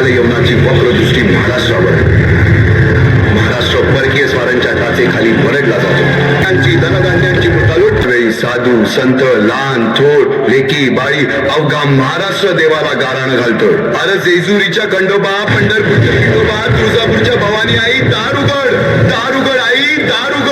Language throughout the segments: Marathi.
कालयवनाची वक्रदृष्टी महाराष्ट्रावर महाराष्ट्र परकीय स्वारांच्या टाचेखाली बरडला जातो. त्यांची धनधान्यांची मुठालूट वेळी साधू संत लहान थोर लेकी बाई अवघा महाराष्ट्र देवाला गाराण घालतो अरे जेजुरीच्या खंडोबा पंढरपूरच्या खंडोबा तुळजापूरच्या भवानी आई दारुगड दारुगड आई दारुगड.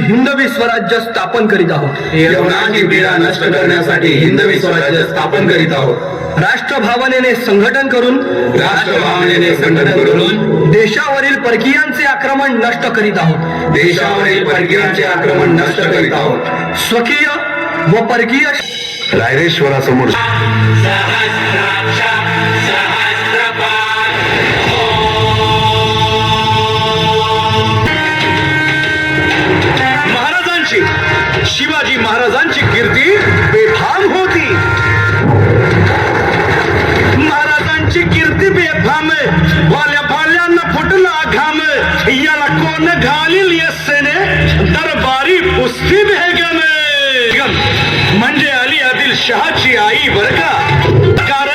हिंदवी स्वराज्य स्थापन करीत आहोत यवनाची पीडा नष्ट करण्यासाठी हिंदवी स्वराज्य स्थापन करीत आहोत राष्ट्रभावनेने संघटन करून राष्ट्रभावनेने संघटन करून देशावरील परकीयांचे आक्रमण नष्ट करीत आहोत देशावरील परकीयांचे आक्रमण नष्ट करीत आहोत स्वकीय व परकीय रायरेश्वरासमोर शिवाजी महाराजांची कीर्ती बेफाम होती. महाराजांची कीर्ती बेफाम भाल्या भाल्यांना फुटला घाम याला कोण घालील यस्सेने? दरबारी पुस्ती भेगम म्हणजे अली आदिल शहाची आई बर का? कार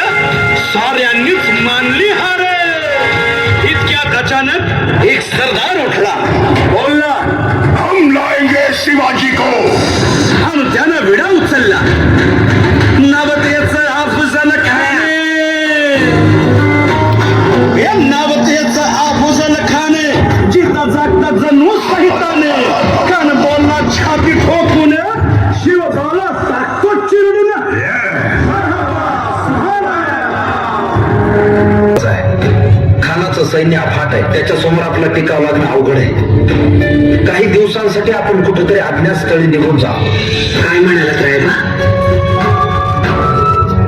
साऱ्यांनीच मानली हार. इतक्यात अचानक एक सरदार उठला. खानाचं सैन्य अफाट आहे. त्याच्यासमोर आपला टिकाव लागणं अवघड आहे. काही दिवसांसाठी आपण कुठेतरी अज्ञातस्थळी निघून जा. काय म्हणाला साहेबा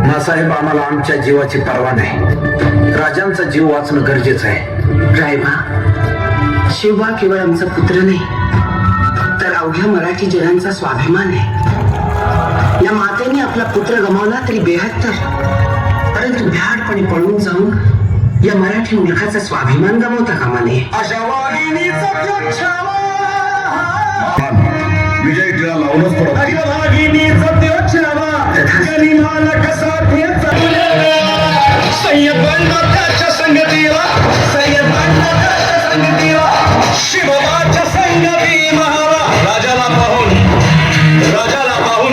मासाहेब आम्हाला आमच्या जीवाची पर्वा नाही. राजांचा जीव वाचणं गरजेचं आहे. रायबा शिवबा केवळ आमचा पुत्र नाही तर अवघ्या मराठी जनांचा स्वाभिमान आहे. या मातेने आपला पुत्र गमावला तरी बेहत्तर. परंतु भ्याडपणे पळून जाऊन या मराठी मुलखाचा स्वाभिमान गमावता कामा नये. अशा. विजय टिळा लावूनच शिवबाच्या संगती पाहून राजाला पाहून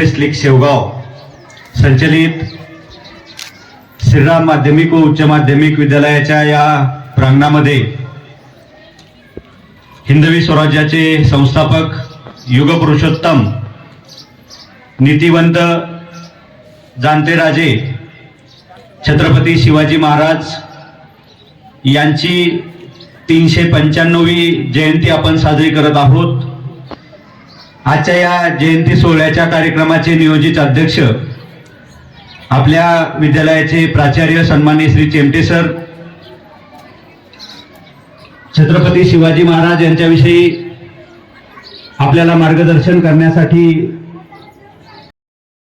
प्रेस लीग शेवगाव संचलित श्रीराम माध्यमिक व उच्च माध्यमिक विद्यालयाच्या या प्रांगणामध्ये हिंदवी स्वराज्याचे संस्थापक युगपुरुषोत्तम नीतिवंत जाणते राजे छत्रपती शिवाजी महाराज यांची तीनशे पंच्याण्णवी जयंती आपण साजरी करत आहोत. आजच्या या जयंती सोहळ्याच्या कार्यक्रमाचे नियोजित अध्यक्ष आपल्या विद्यालयाचे प्राचार्य सन्मान्य श्री चेमटे सर छत्रपती शिवाजी महाराज यांच्याविषयी आपल्याला मार्गदर्शन करण्यासाठी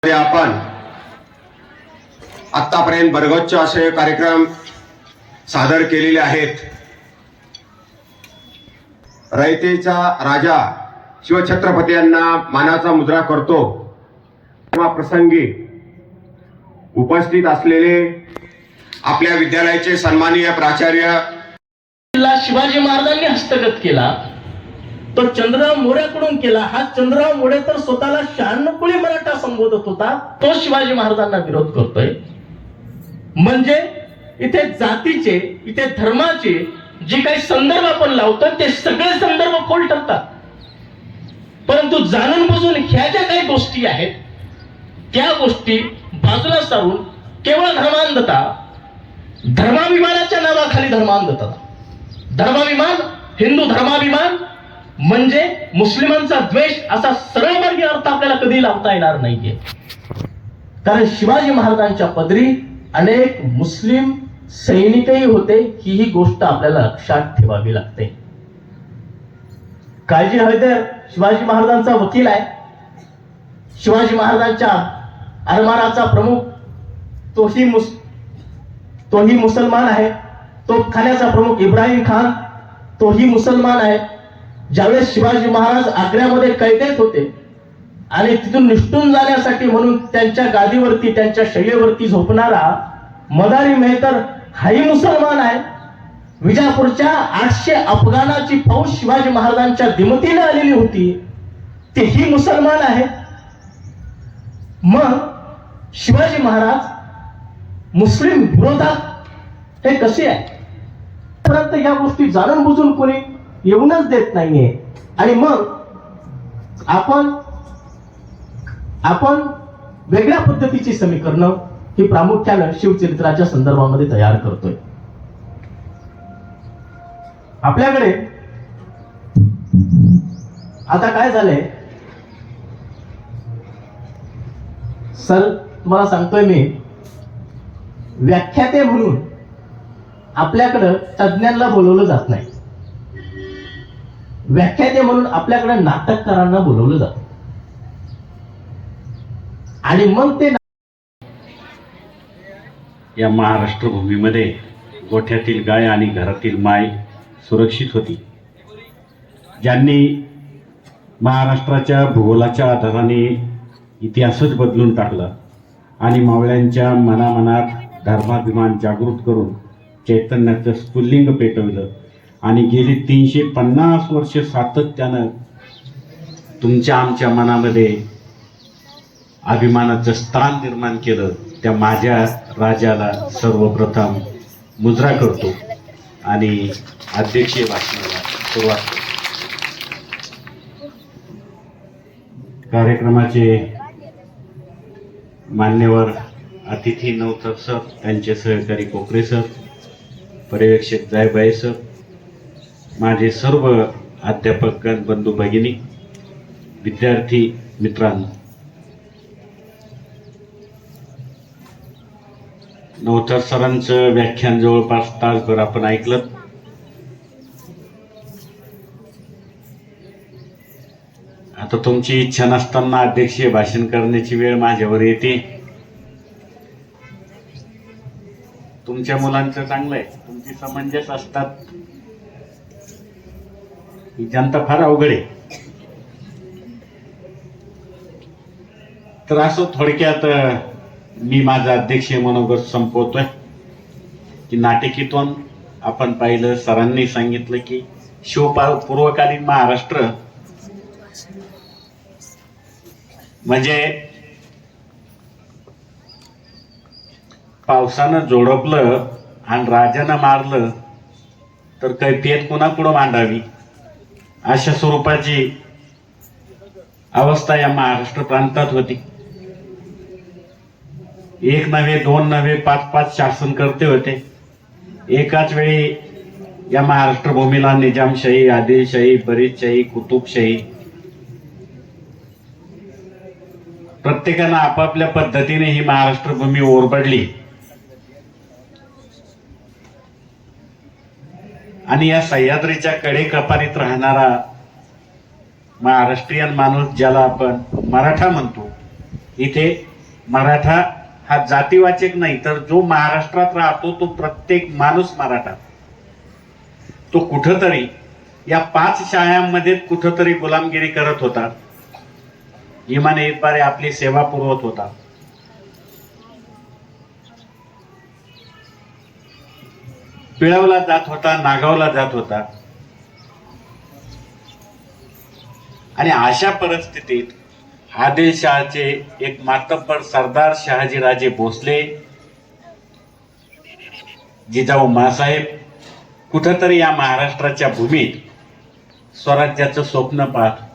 आपण आतापर्यंत बरगच्च असे कार्यक्रम सादर केलेले आहेत. रयतेचा राजा शिवछत्रपती यांना मानाचा मुद्रा करतो. तेव्हा प्रसंगी उपस्थित असलेले आपल्या विद्यालयाचे सन्माननीय प्राचार्य किल्ला शिवाजी महाराजांनी हस्तगत केला. तो चंद्रराव मोऱ्याकडून केला. हा चंद्रराव मोरे तर स्वतःला शहाण्णव मराठा संबोधत होता. तो शिवाजी महाराजांना विरोध करतोय. म्हणजे इथे जातीचे इथे धर्माचे जे काही संदर्भ आपण लावतो ते सगळे संदर्भ खोल ठरतात. परंतु जाणून बुजून ह्या ज्या काही गोष्टी आहेत त्या गोष्टी बाजूला सारून केवळ धर्मांधता धर्माभिमानाच्या नावाखाली धर्मांधता. धर्माभिमान हिंदू धर्माभिमान म्हणजे मुस्लिमांचा द्वेष असा सरळमार्गी अर्थ आपल्याला कधी लावता येणार नाहीये. कारण शिवाजी महाराजांच्या पदरी अनेक मुस्लिम सैनिकही होते ही ही गोष्ट आपल्याला लक्षात ठेवावी लागते. काळजी हैदर शिवाजी महाराजांचा वकील आहे. शिवाजी महाराजांच्या आरमाराचा प्रमुख तोही मुस तोही मुसलमान आहे. तोपखान्याचा प्रमुख इब्राहिम खान तोही मुसलमान आहे. ज्यावेळेस शिवाजी महाराज आग्र्यामध्ये कैदेत होते आणि तिथून निष्ठून जाण्यासाठी म्हणून त्यांच्या गादीवरती त्यांच्या शय्येवरती झोपणारा मदारी मेहतर हाही मुसलमान आहे. विजापूरच्या आठशे अफगाणाची फौज शिवाजी महाराजांच्या दिमतीने आलेली होती. ते ही मुसलमान आहे मग शिवाजी महाराज मुस्लिम विरोधात हे कसे आहे परंतु या गोष्टी जाणून बुजून कोणी येऊनच देत नाहीये. आणि मग आपण आपण वेगळ्या पद्धतीची समीकरणं ही प्रामुख्यानं शिवचरित्राच्या संदर्भामध्ये तयार करतोय. आपल्याकडे आता काय झालंय? सर तुम्हाला सांगतोय मी. व्याख्याते म्हणून आपल्याकडं तज्ज्ञांना बोलवलं जात नाही. व्याख्याते म्हणून आपल्याकडे नाटककारांना बोलवलं जात आणि मग ते या महाराष्ट्र भूमीमध्ये गोठ्यातील गाय आणि घरातील माय सुरक्षित होती. ज्यांनी महाराष्ट्राच्या भूगोलाच्या आधाराने इतिहासच बदलून टाकला आणि मावळ्यांच्या मनामनात धर्माभिमान जागृत करून चैतन्याचं स्फुल्लिंग पेटवलं आणि गेली तीनशे पन्नास वर्ष सातत्यानं तुमच्या आमच्या मनामध्ये अभिमानाचं स्थान निर्माण केलं. त्या माझ्या राजाला सर्वप्रथम मुद्रा करतो आणि अध्यक्षीय भाषणाला सुरुवात कार्यक्रमाचे मान्यवर अतिथी नवतर सर त्यांचे सहकारी कोकरे सर पर्यवेक्षक जायबाई सर माझे सर्व अध्यापकगण बंधू भगिनी विद्यार्थी मित्रांनो. नवतर सरांचं व्याख्यान जवळपास तासभर आपण ऐकलं. आता तुमची इच्छा नसताना अध्यक्षीय भाषण करण्याची वेळ माझ्यावर येते. तुमच्या मुलांचं चांगलं आहे. तुमची समंजस असतात. ही जनता फार अवघड आहे. तर असं थोडक्यात मी माझा अध्यक्षीय मनोगत संपवतोय. की नाटकीतून आपण पाहिलं सरांनी सांगितलं की शिवपा पूर्वकालीन महाराष्ट्र म्हणजे पावसानं जोडपलं आणि राजानं मारलं तर कैफियत कुणापुढं मांडावी? अशा स्वरूपाची अवस्था या महाराष्ट्र प्रांतात होती. एक नवे दोन नवे पाच पाच शासन करते होते. एकाच वेळी या महाराष्ट्र भूमीला निजामशाही आदिलशाही बरीदशाही कुतुबशाही प्रत्येकानं आपापल्या पद्धतीने ही महाराष्ट्र भूमी ओरबडली आणि या सह्याद्रीच्या कडेकपारीत राहणारा महाराष्ट्रीयन माणूस ज्याला आपण मराठा म्हणतो इथे मराठा हा जातीवाचक नाही तर जो महाराष्ट्रात राहतो तो प्रत्येक माणूस मराठा. तो कुठंतरी या पाच शाळांमध्ये कुठंतरी गुलामगिरी करत होता. विमान इतबारे आपली सेवा पुरवत होता. पिळवला जात होता नागावला जात होता. आणि अशा परिस्थितीत आदिलशहाचे एक मातब्बर सरदार शहाजीराजे भोसले जिजाऊ मासाहेब कुठंतरी या महाराष्ट्राच्या भूमीत स्वराज्याचं स्वप्न पाहत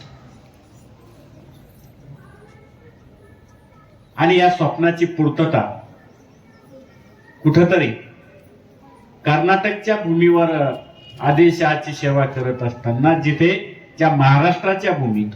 आणि या स्वप्नाची पूर्तता कुठंतरी कर्नाटकच्या भूमीवर आदिलशहाची सेवा करत असताना जिथे त्या महाराष्ट्राच्या भूमीत